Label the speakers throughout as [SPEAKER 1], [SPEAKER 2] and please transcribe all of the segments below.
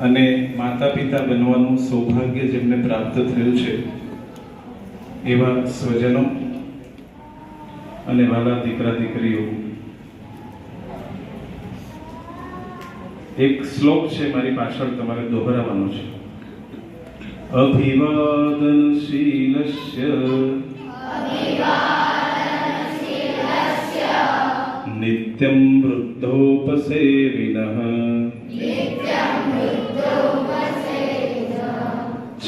[SPEAKER 1] અને માતા પિતા બનવાનું સૌભાગ્ય જેમને પ્રાપ્ત થયું છે, એવા સ્વજનો અને વાલા દીકરા દીકરીઓ. એક શ્લોક છે મારી પાછળ તમારે દોહરાવાનો છે. અભિવાદનશીલસ્ય नित्यं वृद्धोपसेविनः।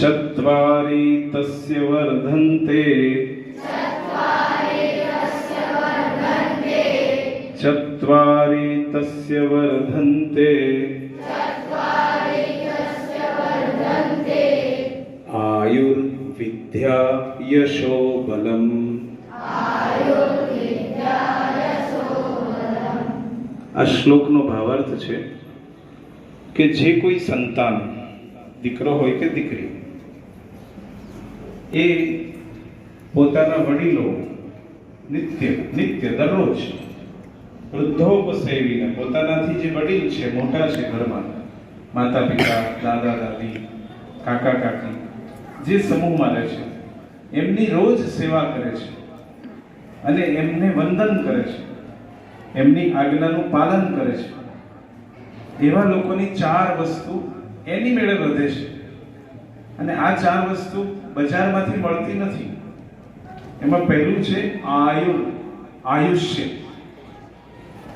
[SPEAKER 1] चत्वारि तस्य वर्धन्ते। चत्वारि तस्य वर्धन्ते। आयुर्विद्या यशो बलम् આ શ્લોકનો ભાવાર્થ છે કે જે કોઈ સંતાન, દીકરો હોય કે દીકરી, એ પોતાના વડીલો નિત્ય નિત્ય દરરોજ વૃદ્ધોપસેવીને પોતાનાથી જે વડીલ છે, મોટા છે ઘરમાં માતા પિતા દાદા, દાદી, કાકા, કાકી, જે સમૂહમાં રહે છે, એમની રોજ સેવા કરે છે અને એમને વંદન કરે છે. એમની આજ્ઞાનું પાલન કરે છે. એવા લોકોની ચાર વસ્તુ એની મેળે વધે છે. અને આ ચાર વસ્તુ બજારમાંથી મળતી નથી. એમાં પહેલું છે આયુ, આયુષ્ય.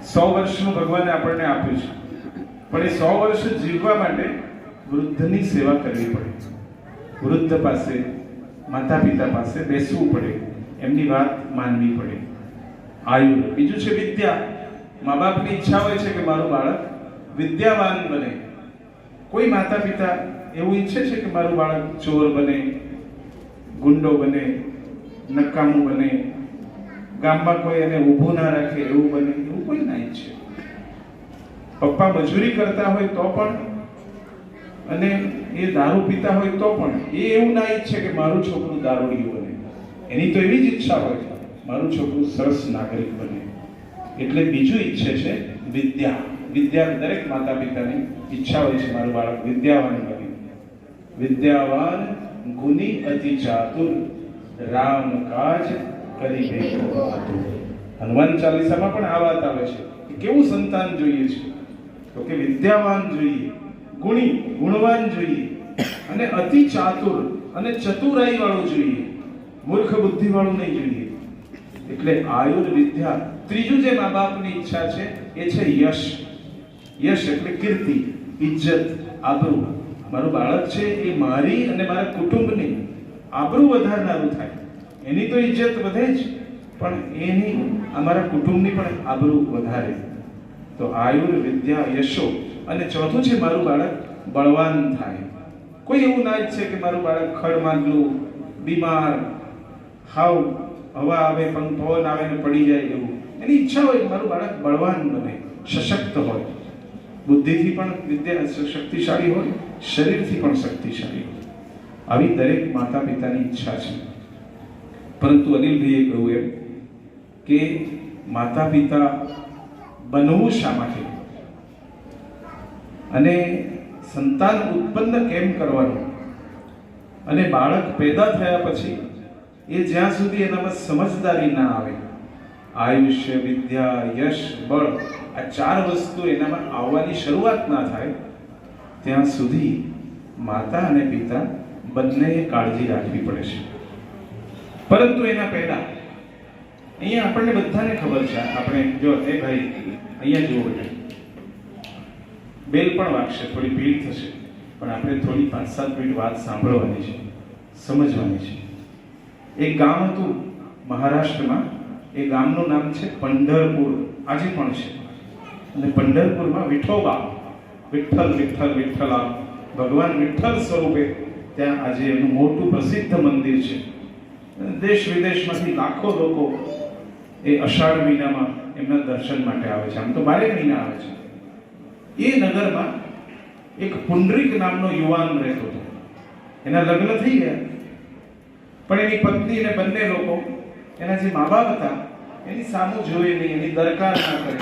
[SPEAKER 1] સો વર્ષનું ભગવાને આપણને આપ્યું છે. પણ એ સો વર્ષ જીવવા માટે વૃદ્ધની સેવા કરવી પડે. વૃદ્ધ પાસે માતા પિતા પાસે બેસવું પડે. એમની વાત માનવી પડે. આયુ. બીજું છે વિદ્યા. મા બાપની ઈચ્છા હોય છે કે મારું બાળક વિદ્યાવાન બને. કોઈ માતા પિતા એવું ઈચ્છે છે કે મારું બાળક ચોર બને, ગુંડો બને, નકામું બને, ગામમાં કોઈ એને ઊભું ના રાખે એવું બને, એવું કોઈ ના ઈચ્છે. પપ્પા મજૂરી કરતા હોય તો પણ અને એ દારૂ પીતા હોય તો પણ એ એવું ના ઈચ્છે કે મારું છોકરું દારૂડિયું બને. એની તો એવી જ ઈચ્છા હોય મારું છોકરું સરસ નાગરિક બને. એટલે બીજું ઈચ્છે છે વિદ્યા. વિદ્યા દરેક માતા પિતાની ઈચ્છા હોય છે, મારું બાળક વિદ્યાવાન બને. વિદ્યાવાન ગુની અતિ ચાતુર રામ કાજ કરી હનુમાન ચાલીસામાં પણ આ વાત આવે છે કે કેવું સંતાન જોઈએ છે? તો કે વિદ્યાવાન જોઈએ, ગુણી, ગુણવાન જોઈએ, અને અતિ ચાતુર અને ચતુરાઈ વાળું જોઈએ. મૂર્ખ બુદ્ધિ વાળું નહીં જોઈએ. એટલે આયુર વિદ્યા ત્રીજું જે મા બાપની ઈચ્છા છે, એ છે યશ. યશ એટલે કીર્તિ ઇજ્જત આબરૂ. મારું બાળક છે એ મારી અને મારા કુટુંબની આબરૂ વધારનારું થાય. એની તો ઇજ્જત વધે જ, પણ એની અમારા કુટુંબની પણ આબરૂ વધારે. તો આયુર વિદ્યા યશો. અને ચોથું છે મારું બાળક બળવાન થાય. કોઈ એવું ના ઈચ્છે કે મારું બાળક ખડ માંગલું બીમાર હાવ હવા આવે પણ પવન આવે ને પડી જાય એવું. એની ઈચ્છા હોય મારું બાળક બળવાન બને, સશક્ત હોય. બુદ્ધિથી પણ વિદ્યા શક્તિશાળી હોય, શરીરથી પણ શક્તિશાળી હોય. આવી દરેક માતા પિતાની ઈચ્છા છે. પરંતુ અનિલભાઈએ કહ્યું એમ કે માતા પિતા બનવું શા માટે? અને સંતાન ઉત્પન્ન કેમ કરવાનું? અને બાળક પેદા થયા પછી એ જ્યાં સુધી એનામાં સમજદારી ના આવે. આયુષ્ય, વિદ્યા, યશ, બળ, આ ચાર વસ્તુ એનામાં આવવાની શરૂઆત ના થાય, ત્યાં સુધી માતા અને પિતા બંનેએ કાળજી રાખવી પડે છે. પરંતુ એના પહેલા, અહીંયા આપણને બધાને ખબર છે, આપણે જો, એ ભાઈ, અહીંયા જુઓ બેલ પણ વાગશે, થોડી ભીડ થશે, પણ આપણે થોડી પાંચ સાત મિનિટ વાત સાંભળવાની છે, સમજવાની છે. એક ગામ હતું મહારાષ્ટ્રમાં. એ ગામનું નામ છે પંઢરપુર. આજે પણ છે. અને પંઢરપુરમાં વિઠોબા. વિઠ્ઠલ વિઠ્ઠલ, વિઠ્ઠલા ભગવાન વિઠ્ઠલ સ્વરૂપે ત્યાં આજે એનું મોટું પ્રસિદ્ધ મંદિર છે. દેશ વિદેશમાંથી લાખો લોકો એ અષાઢ મહિનામાં એમના દર્શન માટે આવે છે. આમ તો બારે મહિના આવે છે. એ નગરમાં એક પુંડરીક નામનો યુવાન રહેતો હતો. એના લગ્ન થઈ ગયા. પણ એની પત્ની અને બંને લોકો એના જે મા બાપ હતા, એની સામું જોઈ નહીં, એની દરકાર ના કરે,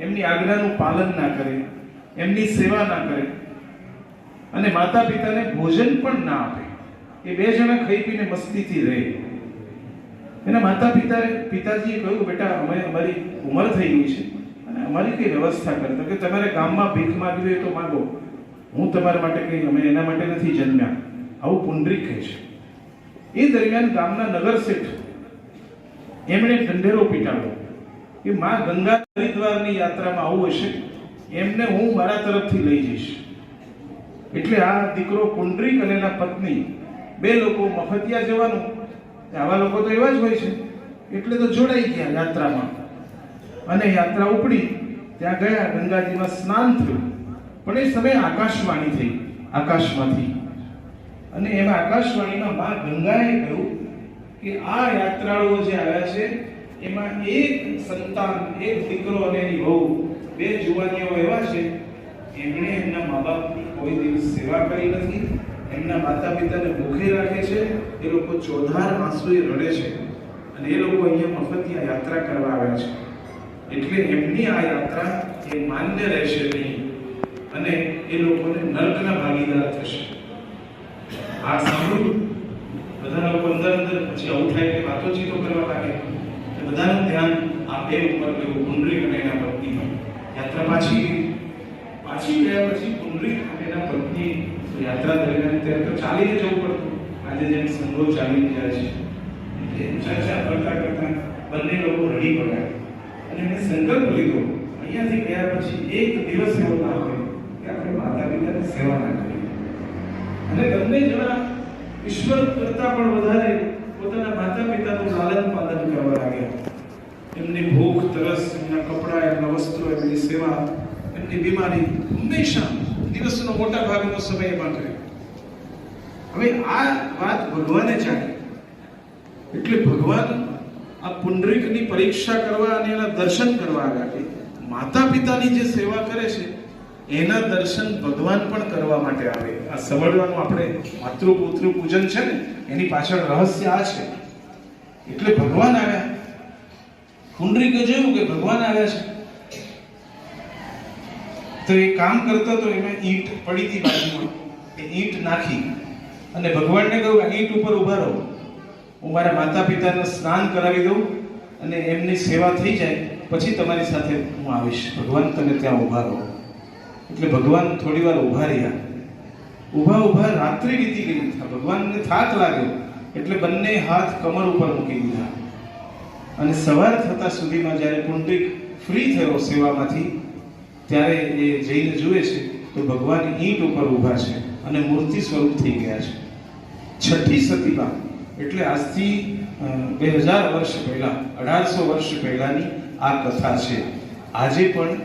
[SPEAKER 1] એમની આજ્ઞાનું પાલન ના કરે, એમની સેવા ના કરે. અને માતા પિતાને ભોજન પણ ના આપે. એ બે જણા ખાઈ પીને મસ્તીથી રહે. એના માતા પિતાએ પિતાજીએ કહ્યું, બેટા, અમે અમારી ઉંમર થઈ ગઈ છે અને અમારી કઈ વ્યવસ્થા કરે. કે તમારે ગામમાં ભીખ માગવી હોય તો માગો. હું તમારા માટે કઈ, અમે એના માટે નથી જન્મ્યા. આવું પુંડરીક કહે છે. એ દરમિયાન ગામના નગર શેઠ એમણે ઢંઢેરો પીટાડ્યો કે માં ગંગા હરિદ્વારની યાત્રામાં આવું હશે, એમને હું મારા તરફથી લઈ જઈશ. એટલે આ દીકરો પુંડરીક અને એના પત્ની, બે લોકો મફતિયા જવાનું. આવા લોકો તો એવા જ હોય છે. એટલે તો જોડાઈ ગયા યાત્રામાં. અને યાત્રા ઉપડી, ત્યાં ગયા, ગંગાજીમાં સ્નાન થયું. પણ એ સમયે આકાશવાણી થઈ, આકાશમાંથી. અને એમાં આકાશવાણીમાં મા ગંગાએ કહ્યું કે આ યાત્રાળુઓ જે આવ્યા છે, એમાં એક સંતાન, એક દીકરો અને એની વહુ, બે જુવાનીઓ એવા છે, એમણે એમના મા બાપની કોઈ દિવસ સેવા કરી નથી, એમના માતા પિતાને ભૂખે રાખે છે, એ લોકો ચોધાર આંસુએ રડે છે, અને એ લોકો અહીંયા મફતિયા યાત્રા કરવા આવ્યા છે. એટલે એમની આ યાત્રા એ માન્ય રહેશે નહીં, અને એ લોકોને નર્કના ભાગીદાર થશે. આ સાંભળ્યું બધા લોકો અંદર અંદર પછી આવું થાય કે વાતોચીતો કરવા લાગે. તો બધાનું ધ્યાન આ બે ઉપર ગયું પુંડરીક અને એના પત્ની યાત્રા પાછી. પાછી ગયા પછી પુંડરીક અને એના પત્ની. યાત્રા દરમિયાન ત્યારે તો ચાલીને જવું પડતું. આજે જેમ સંઘો ચાલી ગયા છે. એટલે ચર્ચા કરતા કરતા બંને લોકો રડી પડ્યા. અને એમણે સંકલ્પ લીધો. અહીંયાથી ગયા પછી એક દિવસ એવો ના હોય કે આપણે માતા પિતાની સેવા અને બંને જણા ઈશ્વર કરતા પણ વધારે પોતાના માતા પિતાનું લાલન પાલન કરવા લાગ્યા. એમની ભૂખ, તરસ, એમના કપડાં, એમના વસ્ત્રો, એમની સેવા, એમની બીમારી હંમેશા દિવસનો મોટા ભાગનો સમય એમાં કર્યો હવે આ વાત ભગવાને જાણી એટલે ભગવાન આ પુંડરીકની પરીક્ષા કરવા અને એના દર્શન કરવા આવ્યા કે માતા પિતાની જે સેવા કરે છે, એના દર્શન ભગવાન પણ કરવા માટે આવે. આ સમજવાનું આપણે માતૃપુત્ર પૂજન છે ને, એની પાછળ રહસ્ય આ છે. એટલે ભગવાન આવ્યા. પુંડરીકે જોયું કે ભગવાન આવ્યા છે? તો એ કામ કરતો તો એમાં ઈંટ પડી હતી બાજુમાં. એ ઈંટ નાખી. અને ભગવાનને કહ્યું આ ઈંટ ઉપર ઊભા રહો. હું મારા માતા પિતાને સ્નાન કરાવી દઉં અને એમની સેવા થઈ જાય, પછી તમારી સાથે હું આવીશ. ભગવાન તમે ત્યાં ઊભા રહો. એટલે ભગવાન થોડી વાર ઊભા રહ્યા. ઊભા ઊભા રાત્રિ વીતી ગઈ હતા. ભગવાનને થાક લાગ્યો. એટલે બંને હાથ કમર ઉપર મૂકી દીધા. અને સવાર થતા સુધીમાં જ્યારે પુંડરીક ફ્રી થયો સેવામાંથી, ત્યારે એ જઈને જુએ છે તો ભગવાન ઈંટ ઉપર ઊભા છે અને મૂર્તિ સ્વરૂપ થઈ ગયા છે. છઠ્ઠી સતીમાં, એટલે આજથી બે હજાર વર્ષ પહેલા, અઢારસો વર્ષ પહેલાની આ કથા છે. આજે પણ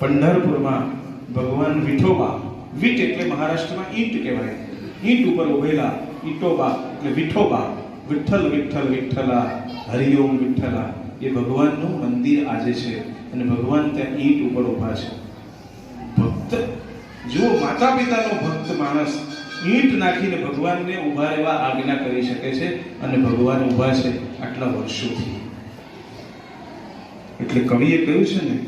[SPEAKER 1] પંઢરપુરમાં ભગવાન વિઠોબા વીટ એટલે મહારાષ્ટ્રમાં ઈંટ કહેવાય. ઈંટ ઉપર ઉભેલા ઈટોબા એટલે વિઠોબા. વિઠ્ઠલ વિઠ્ઠલ, વિઠ્ઠલા, હરિઓમ, વિઠ્ઠલા. એ ભગવાનનું મંદિર આજે છે અને ભગવાન ત્યાં ઈંટ ઉપર ઊભા છે. ભક્ત જો માતા પિતાનો ભક્ત માણસ ઈંટ નાખીને ભગવાનને ઊભા રહેવા આજ્ઞા કરી શકે છે અને ભગવાન ઊભા છે આટલા વર્ષોથી. એટલે કવિએ કહ્યું છે ને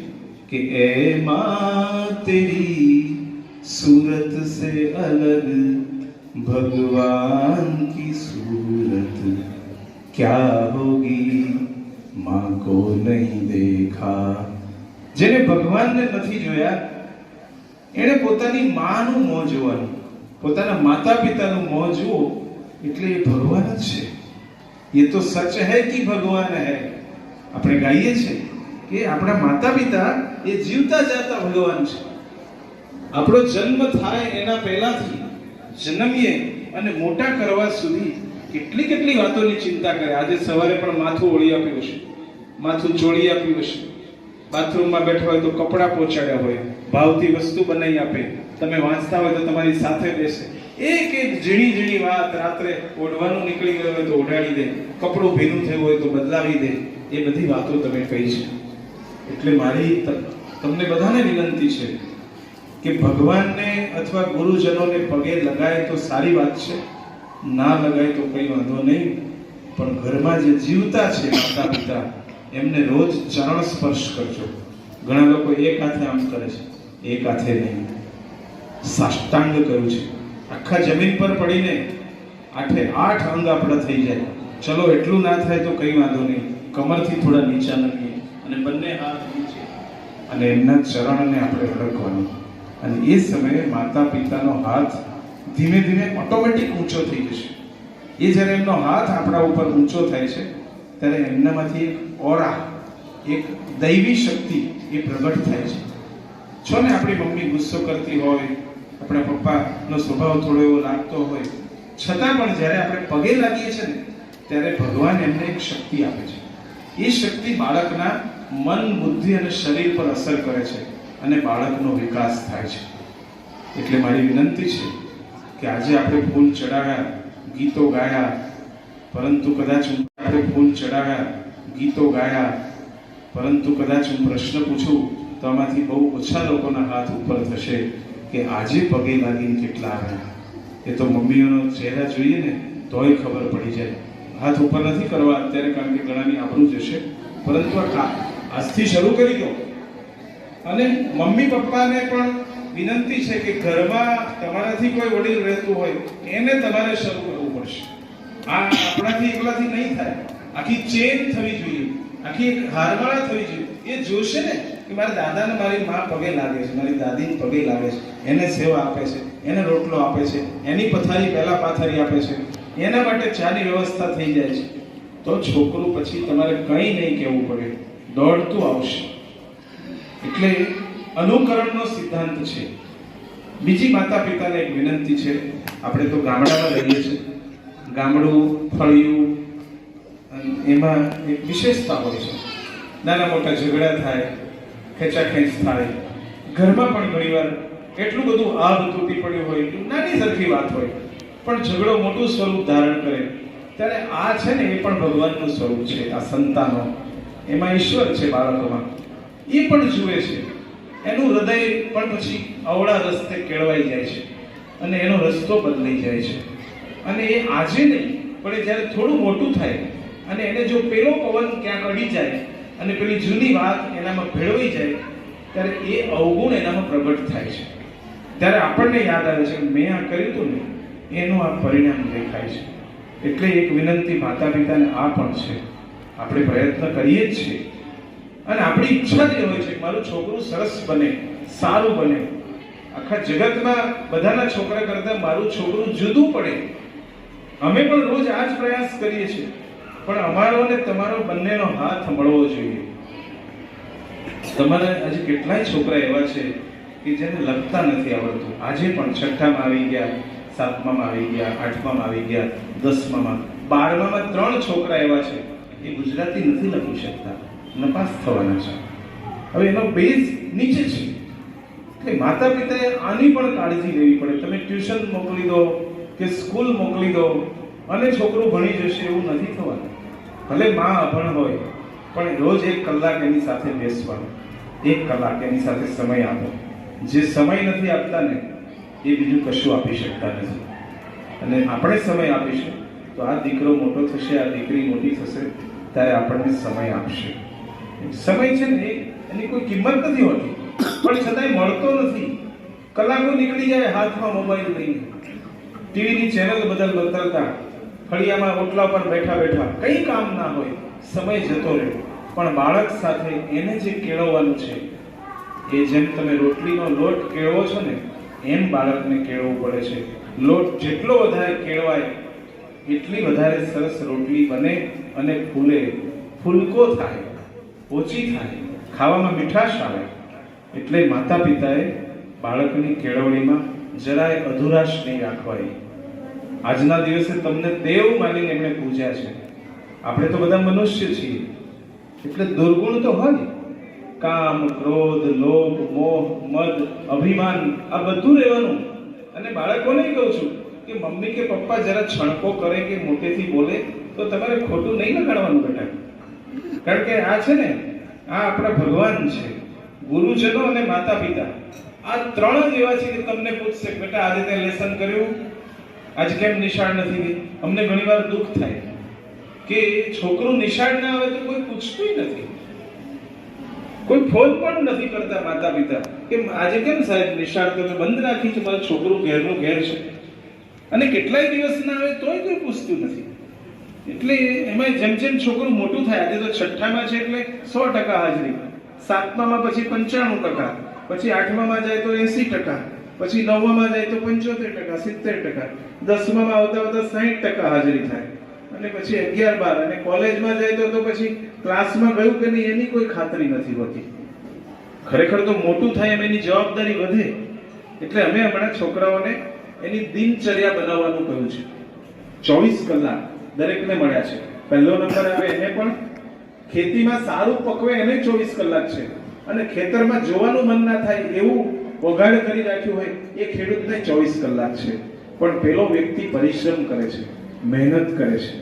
[SPEAKER 1] કે, એ માં, તેરી सूरत से अलग भगवान की सूरत क्या होगी माँ को नहीं देखા જેને ભગવાનને નથી જોયા એણે પોતાની માનું મોં જોવાનું પોતાના માતા પિતાનું મોં જુઓ એટલે એ ભગવાન જ છે એ તો સચ હૈ કે ભગવાન હૈ આપણે ગાઈએ છીએ કે આપણા માતા પિતા એ જીવતા જાતા ભગવાન છે આપણો જન્મ થાય એના પહેલાથી જન્મીએ અને મોટા કરવા સુધી કેટલી કેટલી વાતોની ચિંતા કરે. આજે સવારે પણ માથું ઓળી આપ્યું છે માથું ચોળી આપ્યું છે બાથરૂમમાં બેઠા હોય તો કપડાં પહોંચાડ્યા હોય. ભાવથી વસ્તુ બનાવી આપે. તમે વાંચતા હોય તો તમારી સાથે બેસે. એક એક ઝીણી ઝીણી વાત રાત્રે ઓઢવાનું નીકળી ગયું હોય તો ઓઢાડી દે. કપડું ભીનું થયું હોય તો બદલાવી દે. એ બધી વાતો તમે કહી છે. એટલે મારી તમને બધાને વિનંતી છે કે ભગવાનને અથવા ગુરુજનોને પગે લગાય તો સારી વાત છે, ના લગાય તો કંઈ વાંધો નહીં. પણ ઘરમાં જે જીવતા છે માતા પિતા એમને રોજ ચરણ સ્પર્શ કરજો. ઘણા લોકો એક હાથે આમ કરે છે, એક હાથે નહીં. સાષ્ટાંગ કર્યું છે. આખા જમીન પર પડીને આઠે આઠ અંગ આપણા થઈ જાય. ચલો, એટલું ના થાય તો કંઈ વાંધો નહીં. કમરથી થોડા નીચા નમીએ અને બંને હાથ નીચે. અને એમના ચરણને આપણે અડકવાનું અને એ સમયે માતા પિતાનો હાથ ધીમે ધીમે ઓટોમેટિક ઊંચો થઈ જશે. એ જ્યારે એમનો હાથ આપણા ઉપર ઊંચો થાય છે, ત્યારે એમનામાંથી એક ઓરા, એક દૈવી શક્તિ એ પ્રગટ થાય છે. છો ને આપણી મમ્મી ગુસ્સો કરતી હોય, આપણા પપ્પાનો સ્વભાવ થોડો એવો લાગતો હોય, છતાં પણ જ્યારે આપણે પગે લાગીએ છીએ ને, ત્યારે ભગવાન એમને એક શક્તિ આપે છે. એ શક્તિ બાળકના મન, બુદ્ધિ અને શરીર પર અસર કરે છે. અને બાળકનો વિકાસ થાય છે. એટલે મારી વિનંતી છે કે આજે આપણે ફૂલ ચડાવ્યા ગીતો ગાયા, પરંતુ કદાચ આપણે ફૂલ ચડાવ્યા ગીતો ગાયા, પરંતુ કદાચ હું પ્રશ્ન પૂછું, તો આમાંથી બહુ ઓછા લોકોના હાથ ઉપર થશે કે આજે પગે લાગીને કેટલા આવ્યા. એ તો મમ્મીઓનો ચહેરા જોઈએ ને, તોય ખબર પડી જાય. હાથ ઉપર નથી કરવા અત્યારે કારણ કે ગળાની આબરૂ જશે પરંતુ આ આજથી શરૂ કરી દો. અને મમ્મી પપ્પાને પણ વિનંતી છે કે ઘરમાં તમારાથી કોઈ વડીલ રહેતું હોય, એને તમારે શરૂ કરવું પડશે. આ આપણાથી એકલાથી નહીં થાય. આખી ચેન થવી જોઈએ. આખી એક હારમાળા થવી જોઈએ. એ જોશે ને કે મારા દાદાને મારી મા પગે લાગે છે, મારી દાદીને પગે લાગે છે, એને સેવા આપે છે, એને રોટલો આપે છે, એની પથારી પહેલા પાથરી આપે છે. એના માટે ચાની વ્યવસ્થા થઈ જાય છે. તો છોકરું પછી તમારે કંઈ નહીં કહેવું પડે. દોડતું આવશે. એટલે અનુકરણનો સિદ્ધાંત છે. બીજી માતા પિતાને એક વિનંતી છે. આપણે તો ગામડામાં રહીએ છીએ. ગામડું, ફળિયું એમાં એક વિશેષતા હોય છે. નાના મોટા ઝઘડા થાય, ખેંચાખેંચ થાય. ઘરમાં પણ ઘણીવાર એટલું બધું આભ તૂટી પડ્યું હોય, એટલું નાની સરખી વાત હોય, પણ ઝઘડો મોટું સ્વરૂપ ધારણ કરે. ત્યારે આ છે ને એ પણ ભગવાનનું સ્વરૂપ છે, આ સંતાનો. એમાં ઈશ્વર છે બાળકોમાં. એ પણ જુએ છે. એનું હૃદય પણ પછી અવળા રસ્તે કેળવાઈ જાય છે અને એનો રસ્તો બદલાઈ જાય છે. અને એ આજે નહીં, પણ એ જ્યારે થોડું મોટું થાય અને એને જો પેલો પવન ક્યાંક અડી જાય અને પેલી જૂની વાત એનામાં ભેળવાઈ જાય, ત્યારે એ અવગુણ એનામાં પ્રગટ થાય છે. ત્યારે આપણને યાદ આવે છે મેં આ કર્યું હતું ને, એનું આ પરિણામ દેખાય છે. એટલે એક વિનંતી માતા પિતાને આ પણ છે. આપણે પ્રયત્ન કરીએ જ છીએ. અને આપણી ઈચ્છા જે હોય છે મારું છોકરું સરસ બને, સારું બને. આખા જગતમાં બધાના છોકરા કરતા મારું છોકરું જુદું પડે. અમે પણ રોજ આ જ પ્રયાસ કરીએ છીએ. પણ અમારો અને તમારો બંનેનો હાથ મળવો જોઈએ. તમારા આજે કેટલાય છોકરા એવા છે કે જેને લખતા નથી આવડતું. આજે પણ છઠ્ઠામાં આવી ગયા, સાતમામાં આવી ગયા, આઠમામાં આવી ગયા, દસમામાં. બારમામાં ત્રણ છોકરા એવા છે. એ ગુજરાતી નથી લખી શકતા. નપાસ થવાના છે. હવે એનો બેઝ નીચે છે. એટલે માતા પિતાએ આની પણ કાળજી લેવી પડે. તમે ટ્યુશન મોકલી દો કે સ્કૂલ મોકલી દો, અને છોકરું ભણી જશે એવું નથી થવાનું. ભલે માં અભણ હોય, પણ રોજ એક કલાક એની સાથે બેસવાનો. એક કલાક એની સાથે સમય આપો. જે સમય નથી આપતા ને, એ બીજું કશું આપી શકતા નથી. અને આપણે સમય આપીશું, તો આ દીકરો મોટો થશે, આ દીકરી મોટી થશે, ત્યારે આપણને સમય આપશે. સમય છે ને એની કોઈ કિંમત નથી હોતી. પણ છતાંય મળતો નથી. કલાકો નીકળી જાય હાથમાં મોબાઈલ લઈને. ટીવીની ચેનલ બદલ બદલતા ફળિયામાં ઓટલા પર બેઠા બેઠા કઈ કામ ના હોય, સમય જતો રહે. પણ બાળક સાથે એને જે કેળવવાનું છે, એ જેમ તમે રોટલીનો લોટ કેળવો છો ને, એમ બાળકને કેળવવું પડે છે. લોટ જેટલો વધારે કેળવાય, એટલી વધારે સરસ રોટલી બને અને ફૂલે. ફૂલકો થાય. ઓછી થાય, ખાવામાં મીઠાશ આવે, એટલે માતા પિતાએ બાળકની કેળવણીમાં જરાય અધુરાશ નહીં રાખવાની આજના દિવસે તમને દેવ માનીને એમણે પૂજ્યા છે. આપણે તો બધા મનુષ્ય છીએ. એટલે દુર્ગુણ તો હોય કામ, ક્રોધ, લોભ, મોહ, મદ, અભિમાન, આ બધું રહેવાનું. અને બાળકોને કહું છું કે મમ્મી કે પપ્પા જરા છણકો કરે કે મોટેથી બોલે, તો તમારે ખોટું નહીં લગાડવાનું બેટા. કારણ કે આ છે ને, આ આપણા ભગવાન છે ગુરુજનો અને માતા પિતા આ ત્રણ જ એવા છે કે તમને પૂછશે, બેટા, આજે તે લેસન કર્યું? આજે કેમ નિશાળ નથી ગઈ? અમને ઘણીવાર દુઃખ થાય કે છોકરું નિશાળ ના આવે તો કોઈ પૂછતું નથી. કોઈ ફોન પણ નથી કરતા માતા પિતા કે, આજે કેમ સાહેબ નિશાળ તમે બંધ રાખી છે, મારું છોકરું ઘેરનું ઘેર છે. અને કેટલાય દિવસ ના આવે તોય કોઈ પૂછતું નથી. એટલે એમાં જેમ જેમ છોકરું મોટું થાય, આજે તો છઠ્ઠામાં છે એટલે સો ટકા હાજરી. સાતમામાં પછી પંચાણું ટકા, પછી આઠમામાં જાય તો એસી ટકા, પછી નવમામાં જાય તો પંચોતેર ટકા, સિત્તેર ટકા, દસમામાં આવતા આવતા સાહીઠ ટકા હાજરી થાય. અને પછી અગિયાર, બાર અને કોલેજમાં જાય તો તો પછી ક્લાસમાં ગયું કે નહીં એની કોઈ ખાતરી નથી હોતી. ખરેખર તો મોટું થાય એમ એની જવાબદારી વધે. એટલે અમે હમણાં છોકરાઓને એની દિનચર્યા બનાવવાનું કહ્યું છે. ચોવીસ કલાક દરેકને મળ્યા છે. પહેલો નંબર આવે એને પણ ખેતીમાં સારું પકવે એને ચોવીસ કલાક છે. અને ખેતરમાં જોવાનું મન ના થાય એવું વઘાડ કરી રાખ્યું હોય, એ ખેડૂતને ચોવીસ કલાક છે. પણ પેલો વ્યક્તિ પરિશ્રમ કરે છે, મહેનત કરે છે.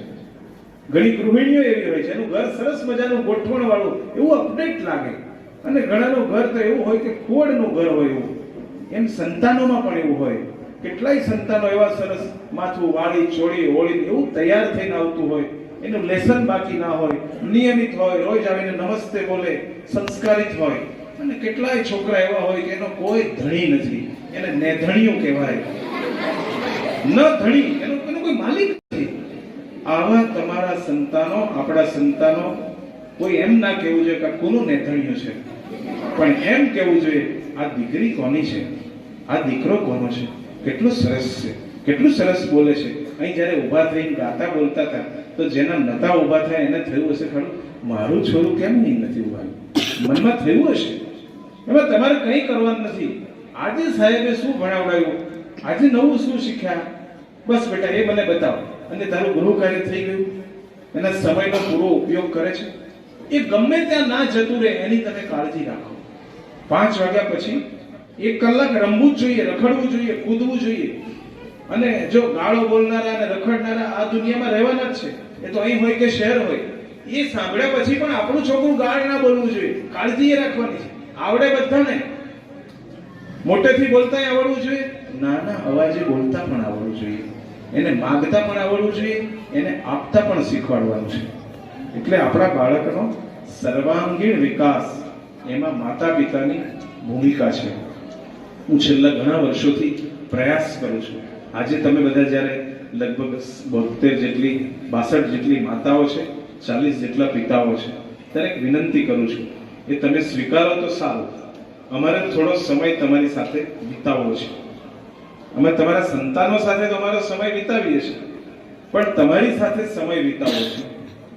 [SPEAKER 1] ઘણી ગૃહિણીઓ એવી હોય છે, એનું ઘર સરસ મજાનું ગોઠવણ વાળું એવું અપડેટ લાગે. અને ઘણાનું ઘર તો એવું હોય કે ખોડનું ઘર હોય એવું. એમ સંતાનોમાં પણ એવું હોય. કેટલાય સંતાનો એવા સરસ માથું વાળી ચોળી હોળી એવું તૈયાર થઈને આવતું હોય. એનું લેસન બાકી ના હોય. નિયમિત હોય, રોજ આવીને નમસ્તે બોલે, સંસ્કારિત હોય. અને કેટલાય છોકરા એવા હોય કે એનો કોઈ ધણી નથી. એને નેધણીઓ કહેવાય. ન ધણી, એનો એનો કોઈ માલિક નથી. આવા તમારા સંતાનો, આપણા સંતાનો, કોઈ એમ ના કહેવું જોઈએ કે કોનું નેધણીઓ છે? પણ એમ કહેવું જોઈએ, આ દીકરી કોની છે? આ દીકરો કોનો છે? કેટલો સરસ છે. કેટલું સરસ બોલે છે. અહીં જ્યારે ઊભા થઈને ગાતા બોલતા હતા, તો જેના નતા ઊભા થયા, એને થયું હશે ખરું? મારું છોરું કેમ નહીં નથી ઊભા મનમાં થયું હશે? એમાં તમારે કંઈ કરવાનું નથી. આજે સાહેબે શું ભણાવડાવ્યું આજે નવું શું શીખ્યા? બસ બેટા, એ મને બતાવો. અને તારું ગૃહ કાર્ય થઈ ગયું? એના સમયનો પૂરો ઉપયોગ કરે છે? એ ગમે ત્યાં ના જતું રહે, એની તમે કાળજી રાખો. પાંચ વાગ્યા પછી એક કલાક રમવું જ જોઈએ, રખડવું જોઈએ, કૂદવું જોઈએ. અને જો ગાળો બોલનારા અને રખડનારા આ દુનિયામાં રહેવાના જ છે. એ તો અહીં હોય કે શહેર હોય. એ સાંભળ્યા પછી પણ આપણું છોકરું ગાળ ના બોલવું જોઈએ. કાળજી એ રાખવાની છે. આવડે બધાને. મોટેથી બોલતા આવડવું જોઈએ. નાના અવાજે બોલતા પણ આવડવું જોઈએ. એને માગતા પણ આવડવું જોઈએ. એને આપતા પણ શીખવાડવાનું છે. એટલે આપણા બાળકનો સર્વાંગીણ વિકાસ એમાં માતા પિતાની ભૂમિકા છે. હું છેલ્લા ઘણા વર્ષોથી પ્રયાસ કરું છું. આજે તમે બધા જ્યારે લગભગ બોતેર જેટલી, બાસઠ જેટલી માતાઓ છે, ચાલીસ જેટલા પિતાઓ છે, ત્યારે એક વિનંતી કરું છું એ તમે સ્વીકારો તો સારું. અમારે થોડો સમય તમારી સાથે વિતાવવો છે. અમે તમારા સંતાનો સાથે તો અમારો સમય વિતાવીએ છીએ, પણ તમારી સાથે સમય વિતાવવો છે.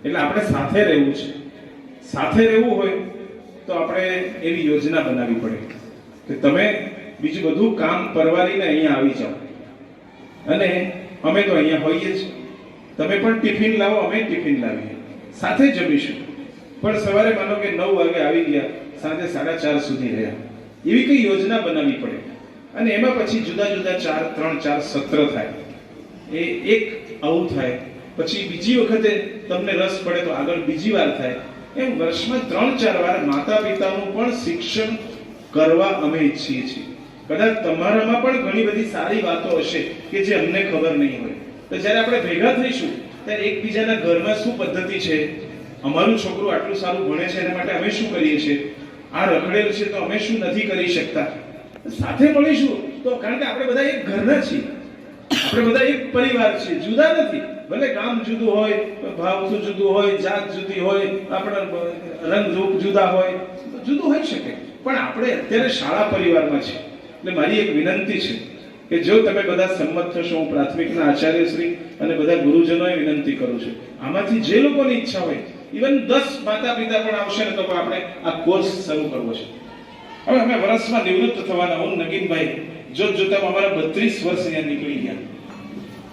[SPEAKER 1] એટલે આપણે સાથે રહેવું છે. સાથે રહેવું હોય તો આપણે એવી યોજના બનાવવી પડે કે તમે બીજું બધું કામ પરવારીને અહીંયા આવી જાઓ. અને અમે તો અહીંયા હોઈએ જ તમે પણ ટિફિન લાવો, અમે ટિફિન લાવીએ. સાથે જમીશું. પણ સવારે માનો કે નવ વાગે આવી ગયા, સાંજે સાડા ચાર સુધી રહ્યા. એવી કઈ યોજના બનાવવી પડે? અને એમાં પછી જુદા જુદા ચાર, ત્રણ, ચાર, સત્ર થાય. એ એક આવું થાય. પછી બીજી વખતે તમને રસ પડે તો આગળ બીજી વાર થાય. એમ વર્ષમાં ત્રણ, ચાર વાર માતા પિતાનું પણ શિક્ષણ કરવા અમે ઈચ્છીએ છીએ. કદાચ તમારામાં પણ ઘણી બધી સારી વાતો હશે કે જે અમને ખબર નહીં હોય. તો જ્યારે આપણે ભેગા થઈશું, ત્યારે એકબીજાના ઘરમાં શું પદ્ધતિ છે? અમારું છોકરું આટલું સારું ભણે છે, એના માટે અમે શું કરીએ છીએ? આ રખડેલ છે તો અમે શું નથી કરી શકતા? સાથે મળીશું તો કારણ કે આપણે બધા એક ઘરના છીએ. આપણે બધા એક પરિવાર છીએ, જુદા નથી. ભલે કામ જુદું હોય, ભાવ જુદું હોય, જાત જુદી હોય, આપણા રંગ રૂપ જુદા હોય જુદું હોઈ શકે. પણ આપણે અત્યારે શાળા પરિવારમાં છીએ. એટલે મારી એક વિનંતી છે કે જો તમે બધા સંમત થશો, હું પ્રાથમિકના આચાર્યશ્રી અને બધા ગુરુજનોએ વિનંતી કરું છું. આમાંથી જે લોકોની ઈચ્છા હોય ઇવન દસ માતા પિતા પણ આવશે ને તો પણ આપણે આ કોર્સ શરૂ કરવો છે. હવે અમે વર્ષમાં નિવૃત્ત થવાના હું નગીનભાઈ જોત જોતા અમારા બત્રીસ વર્ષ અહીંયા નીકળી ગયા.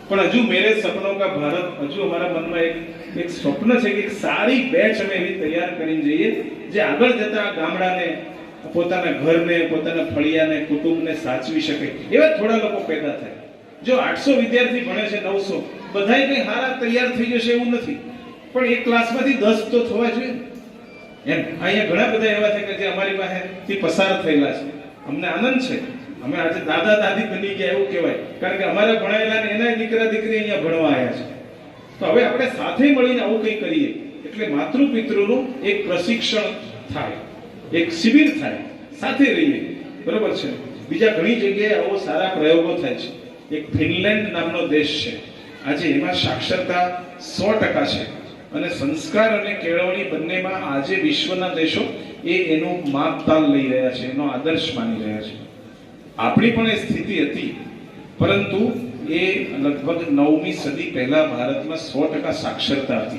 [SPEAKER 1] પણ હજુ મેરે સપનો કા ભારત, હજુ અમારા મનમાં એક એક સ્વપ્ન છે કે એક સારી બેચ અમે એવી તૈયાર કરીને જઈએ, જે આગળ જતા ગામડાને પોતાના ઘરને, પોતાના ફળિયાને, કુટુંબને સાચવી શકે. એવા થોડા લોકો પેદા થાય. જો આઠસો વિદ્યાર્થી ભણે છે, નવસો, બધાય કઈ હારા તૈયાર થઈ જશે એવું નથી. પણ એક ક્લાસમાંથી દસ તો થવા જોઈએ. એમ, અહીંયા ઘણા બધા એવા છે કે જે અમારી પાસેથી પસાર થયેલા છે. અમને આનંદ છે. અમે આજે દાદા દાદી બની ગયા એવું કહેવાય. કારણ કે અમારે ભણાયેલા એના દીકરા દીકરી અહીંયા ભણવા આવ્યા છે. તો હવે આપણે સાથે મળીને આવું કંઈ કરીએ. એટલે માતૃ પિતૃનું એક પ્રશિક્ષણ થાય. એક શિબિર થાય, સાથે રહીએ. બરોબર છે? બીજા ઘણી જગ્યાએ આવો સારા પ્રયોગો થાય છે. એક ફિનલેન્ડ નામનો દેશ છે. આજે એમાં સાક્ષરતા સો ટકા છે. અને સંસ્કાર અને કેળવણી બંનેમાં આજે વિશ્વના દેશો એ એનું માપતાલ લઈ રહ્યા છે, એનો આદર્શ માની રહ્યા છે. આપણી પણ એ સ્થિતિ હતી. પરંતુ એ લગભગ નવમી સદી પહેલા ભારતમાં સો ટકા સાક્ષરતા હતી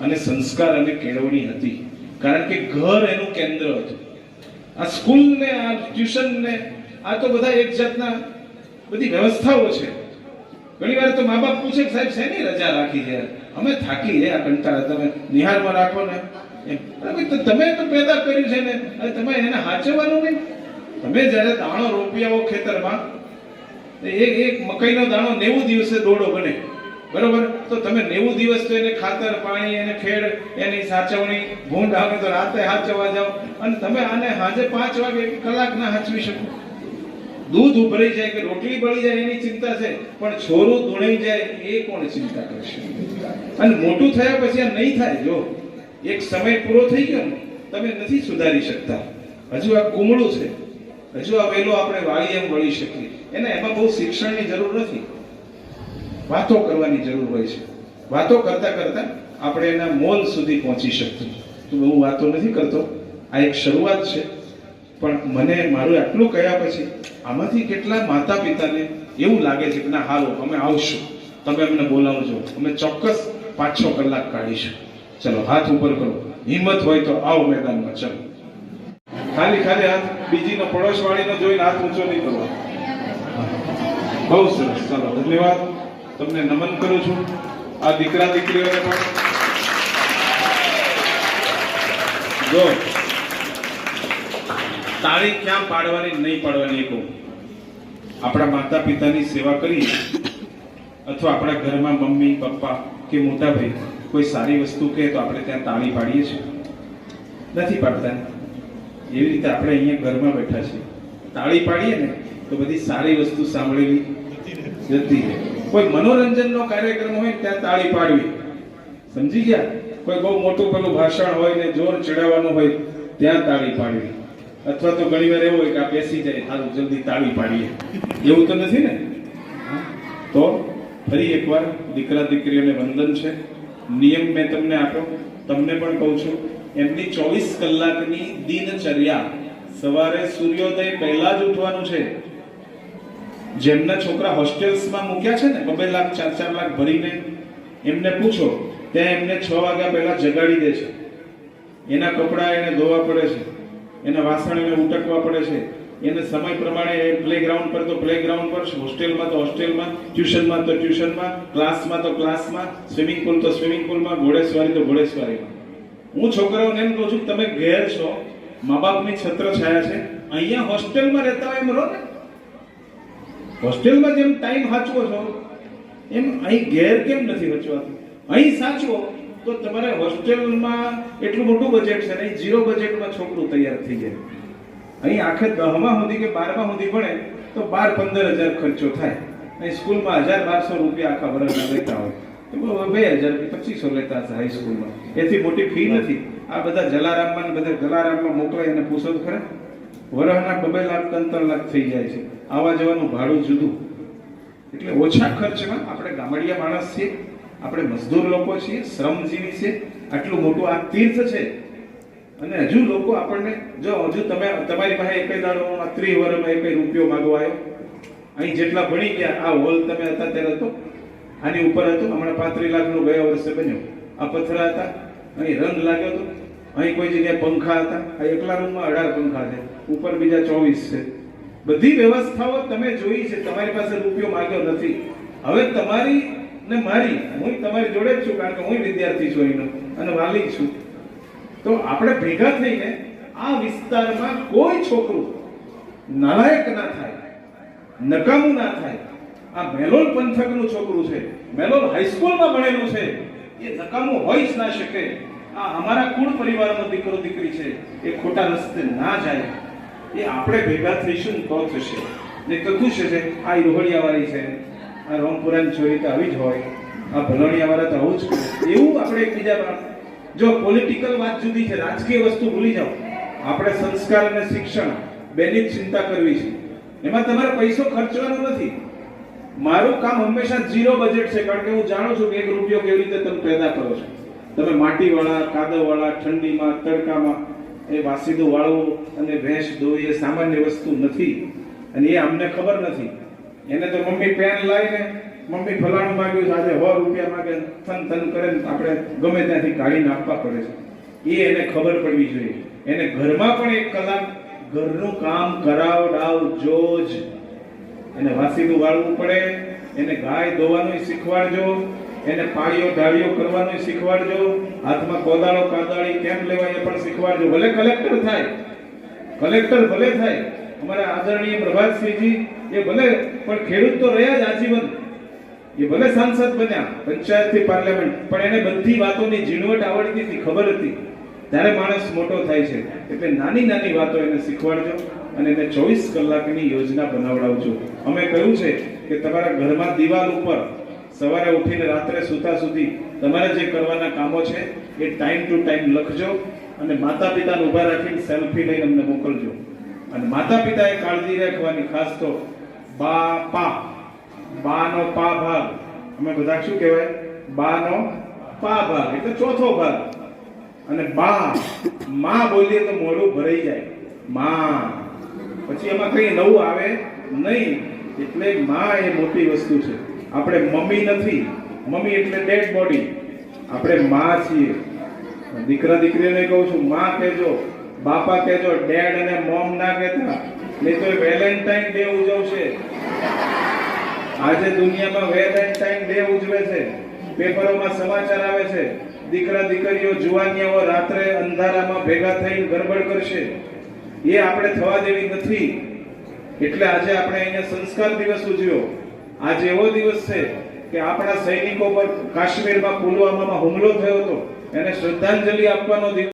[SPEAKER 1] અને સંસ્કાર અને કેળવણી હતી. કારણ કે ઘર એનું કેન્દ્ર હતું. આ સ્કૂલ ને આ ટ્યુશન ને આ તો બધા એક જાતના બધી વ્યવસ્થાઓ છે. ઘણી વાર તો મા બાપ પૂછે કે સાહેબ, શેની રજા રાખી છે? અમે થાકી આ કંટાળા. તમે નિહાળમાં રાખો ને. તો તમે તો પેદા કર્યું છે ને. અને તમે એને હાચવવાનું નહીં. તમે જ્યારે દાણો રોપી આવો ખેતરમાં એક એક મકાઈનો દાણો નેવું દિવસે દોડો બને. બરોબર? તો તમે નેવું દિવસ તો એને ખાતર, પાણી, એને ખેડ, એની સાચવણી, ભૂંડ આવે તો રાતે હાચવા જાઓ. અને તમે આને સાંજે પાંચ વાગે એક કલાક ના હાચવી શકો. દૂધ ઉભરાઈ જાય કે રોટલી બળી જાય એની ચિંતા છે, પણ છોરું ધૂણાઈ જાય એ કોણ ચિંતા કરશે? અને મોટું થયા પછી આ નહીં થાય, જો. એક સમય પૂરો થઈ ગયો તમે નથી સુધારી શકતા. હજુ આ કુમળું છે. હજુ આ વેલો આપણે વાળી એમ વળી શકીએ. એને એમાં બહુ શિક્ષણની જરૂર નથી. વાતો કરવાની જરૂર હોય છે. વાતો કરતા કરતા આપણે એના મોલ સુધી પહોંચી શકીએ. તો હું વાતો નથી કરતો. આ એક શરૂઆત છે. પણ મને મારું આટલું કહ્યા પછી આમાંથી કેટલા માતા પિતાને એવું લાગે છે કે ના, હાલો, અમે આવશું. તમે અમને બોલાવજો. અમે ચોક્કસ પાંચ છ કલાક કાઢીશું. ચલો, હાથ ઉપર કરો. હિંમત હોય તો આવો મેદાનમાં. ચલો. ખાલી ખાલી હાથ, બીજીનો પડોશવાળીનો જોઈને હાથ ઊંચો નહીં કરવો બહુ સરસ. ચાલો, ધન્યવાદ. તમને નમન કરું છું. આ દીકરા દીકરીઓને પણ. જો, તાળી ક્યાં પાડવાની નહીં પાડવાની કહું. આપણા માતા પિતાની સેવા કરીએ અથવા આપણા ઘરમાં મમ્મી, પપ્પા કે મોટા ભાઈ કોઈ સારી વસ્તુ કહે તો આપણે ત્યાં તાળી પાડીએ છીએ. નથી પાડતા. એવી રીતે આપણે અહીંયા ઘરમાં બેઠા છીએ. તાળી પાડીએ ને તો બધી સારી વસ્તુ સાંભળેલી જતી રહે. કોઈ મનોરંજનનો કાર્યક્રમ હોય ત્યાં તાળી પાડવી. સમજી ગયા? કોઈ બહુ મોટું પેલું ભાષણ હોય ને જોર ચડાવવાનું હોય, ત્યાં તાળી પાડવી. અથવા તો ઘણી વાર એવું હોય કે આ બેસી જાય સારું જલ્દી તાળી પાડીએ. એવું તો નથી ને? તો ફરી એકવાર દીકરા દીકરીઓને વંદન છે. નિયમ મેં તમને આપ્યો. તમને પણ કહું છું, એમની ચોવીસ કલાકની દિનચર્યા સવારે સૂર્યોદય પહેલા જ ઉઠવાનું છે. જેમના છોકરા હોસ્ટેલ્સમાં મૂક્યા છે ને, બબે લાખ, ચાર ચાર લાખ ભરીને એમને પૂછો, ત્યાં એમને છ વાગ્યા પહેલા જગાડી દે છે. એના કપડાં એને ધોવા પડે છે, એના વાસણ એને ઉટકવા પડે છે, એને સમય પ્રમાણે પ્લે ગ્રાઉન્ડ પર તો પ્લે ગ્રાઉન્ડ પર હોસ્ટેલમાં તો હોસ્ટેલમાં, ટ્યુશનમાં તો ટ્યુશનમાં, ક્લાસમાં તો ક્લાસમાં, સ્વિમિંગ પુલ તો સ્વિમિંગ પુલમાં, ઘોડેસવારી તો ઘોડેસવારીમાં. હું છોકરાઓને એમ કહું છું તમે ઘેર છો, મા બાપની છત્ર છાયા છે, અહીંયા હોસ્ટેલમાં રહેતા હોય એમ રહો ને. હોસ્ટેલમાં જેમ ટાઈમ સાચવો છો, એમ અહીં ઘેર કેમ નથી વચવાતું? અહીં સાચવો તો તમારે હોસ્ટેલમાં એટલું મોટું બજેટ છે નહીં ઝીરો બજેટમાં છોકરું તૈયાર થઈ જાય. અહીં આખે દહમાં સુધી કે બારમા સુધી ભણે તો બાર પંદર હજાર ખર્ચો થાય. અહીં સ્કૂલમાં હજાર બારસો રૂપિયા આખા વર્ષના લેતા હોય. બે હજાર કે પચીસો લેતા હતા હાઈસ્કૂલમાં એથી મોટી ફી નથી. આ બધા જલારામમાં બધા જલારામમાં મોકલાય અને પૂછો ખરા. વરહના બબે લાખ ત્રણ લાખ થઈ જાય છે. આવા જવાનું ભાડું જુદું. એટલે ઓછા ખર્ચમાં આપણે ગામડિયા માણસ છીએ, આપણે મજદૂર લોકો છીએ, શ્રમજીવી છે આટલું મોટું આ તીર્થ છે. અને હજુ લોકો આપણને, જો હજુ તમે, તમારી પાસે એક દાડો ત્રીસ વર્ષમાં એકય રૂપિયો માગવા આવ્યો. અહીં જેટલા ભણી ગયા, આ હોલ તમે હતા ત્યારે હતો. આની ઉપર હતું, હમણાં પાંત્રીસ લાખનું ગયા વર્ષે બન્યો. આ પથરા હતા, અહીં રંગ લાગ્યો હતો. અહીં કોઈ જગ્યાએ પંખા હતા. આ એકલા રૂમમાં અઢાર પંખા છે. ઉપર બીજા ચોવીસ છે. બધી વ્યવસ્થાઓ તમે જોઈ છે, તમારી પાસે રૂપિયો માંગ્યો નથી. હવે તમારી ને મારી, હું તમારી જોડે જ છું, કારણ કે હું વિદ્યાર્થી છું એનો અને વાલી છું. તો આપણે ભેગા થઈને આ વિસ્તારમાં કોઈ છોકરું નાલાયક ના થાય, નકામું ના થાય. આ મેલોલ પંથકનું છોકરું છે, મેલોલ હાઈસ્કૂલમાં ભણેલું છે, એ નકામું હોઈ જ ના શકે. આ અમારા કુળ પરિવારનો દીકરો દીકરી છે, એ ખોટા રસ્તે ના જાય. એ આપણે ભેગા થઈશું તો થશે. ને કથું છે આ રોહડિયાવાળી છે, આ રોમપુરાની છોરી તો આવી જ હોય, આ ભલોડિયાવાળા તો આવું જ એવું આપણે એકબીજા જો પોલિટિકલ વાત જુદી છે, રાજકીય વસ્તુ ભૂલી જાઓ. આપણે સંસ્કાર અને શિક્ષણ બેની ચિંતા કરવી છે. એમાં તમારે પૈસો ખર્ચવાનો નથી. મારું કામ હંમેશા ઝીરો બજેટ છે, કારણ કે હું જાણું છું કે એક રૂપિયો કેવી રીતે તમે પેદા કરો છો. તમે માટીવાળા, કાદવવાળા, ઠંડીમાં, તડકામાં એ વાસીદું વાળવું અને ભેંસ દોવી એ સામાન્ય વસ્તુ નથી. અને એ અમને ખબર નથી. એને તો મમ્મી પેન લાવીને મમ્મી ફલાણું માગ્યું આજે સો રૂપિયા માગે, થન થન કરે આપણે ગમે ત્યાંથી કાઢીને આપવા પડે છે. એ એને ખબર પડવી જોઈએ. એને ઘરમાં પણ એક કલાક ઘરનું કામ કરાવડાવ જોજ. એને વાસીનું વાળવું પડે, એને ગાય દોવાનું શીખવાડજો. એને પાળીઓ ઢાળીઓ કરવાનું શીખવાડજો. હાથમાં કોદાળો કાદાળી કેમ લેવાય એ પણ શીખવાડજો. ભલે કલેક્ટર થાય, કલેક્ટર ભલે થાય, અમારા આદરણીય પ્રભાતસિંહજી, એ ભલે, પણ ખેડૂત તો રહ્યા જ આજીવન. એ ભલે સાંસદ બન્યા, પંચાયતથી પાર્લામેન્ટ, પણ એને બધી વાતોની ઝીણવટ આવડતી હતી, ખબર હતી. ત્યારે માણસ મોટો થાય છે. એટલે નાની નાની વાતો એને શીખવાડજો અને એને ચોવીસ કલાકની યોજના બનાવડાવજો. અમે કહ્યું છે કે તમારા ઘરમાં દિવાલ ઉપર સવારે ઉઠીને રાત્રે સૂતા સુધી તમારે જે કરવાના કામો છે, એ ટાઈમ ટુ ટાઈમ લખજો અને માતા પિતાને ઊભા રાખીને સેલ્ફી લઈને અમને મોકલજો. અને માતા પિતાએ કાળજી રાખવાની ખાસ તો બા પા બાનો પા ભાગ અમે બધા શું કહેવાય? બાનો પા ભાગ એટલે ચોથો ભાગ. અને બા, માં બોલીએ તો મોઢું ભરાઈ જાય. માં. પછી એમાં કઈ નવું આવે નહીં. એટલે માં એ મોટી વસ્તુ છે. આપણે મમ્મી નથી. મમ્મી એટલે ડેડ બોડી આપણે માં છીએ. દીકરા દીકરીને કહું છું, માં કહેજો, બાપા કહેજો ડેડ અને મોમ ના કહેતા. નહીં તો વેલેન્ટાઇન ડે ઉજવશે. આજે દુનિયામાં વેલેન્ટાઇન ડે ઉજવે છે. પેપરોમાં સમાચાર આવે છે, દીકરા દીકરીઓ જુવાનિયાઓ રાત્રે અંધારામાં ભેગા થઈને ગરબડ કરશે. એ આપણે થવા દેવી નથી. એટલે આજે આપણે અહીંયા સંસ્કાર દિવસ ઉજવ્યો. આજે એવો દિવસ છે કે આપણા સૈનિકો પર કાશ્મીરમાં પુલવામામાં હુમલો થયો હતો. એને શ્રદ્ધાંજલિ આપવાનો દિવસ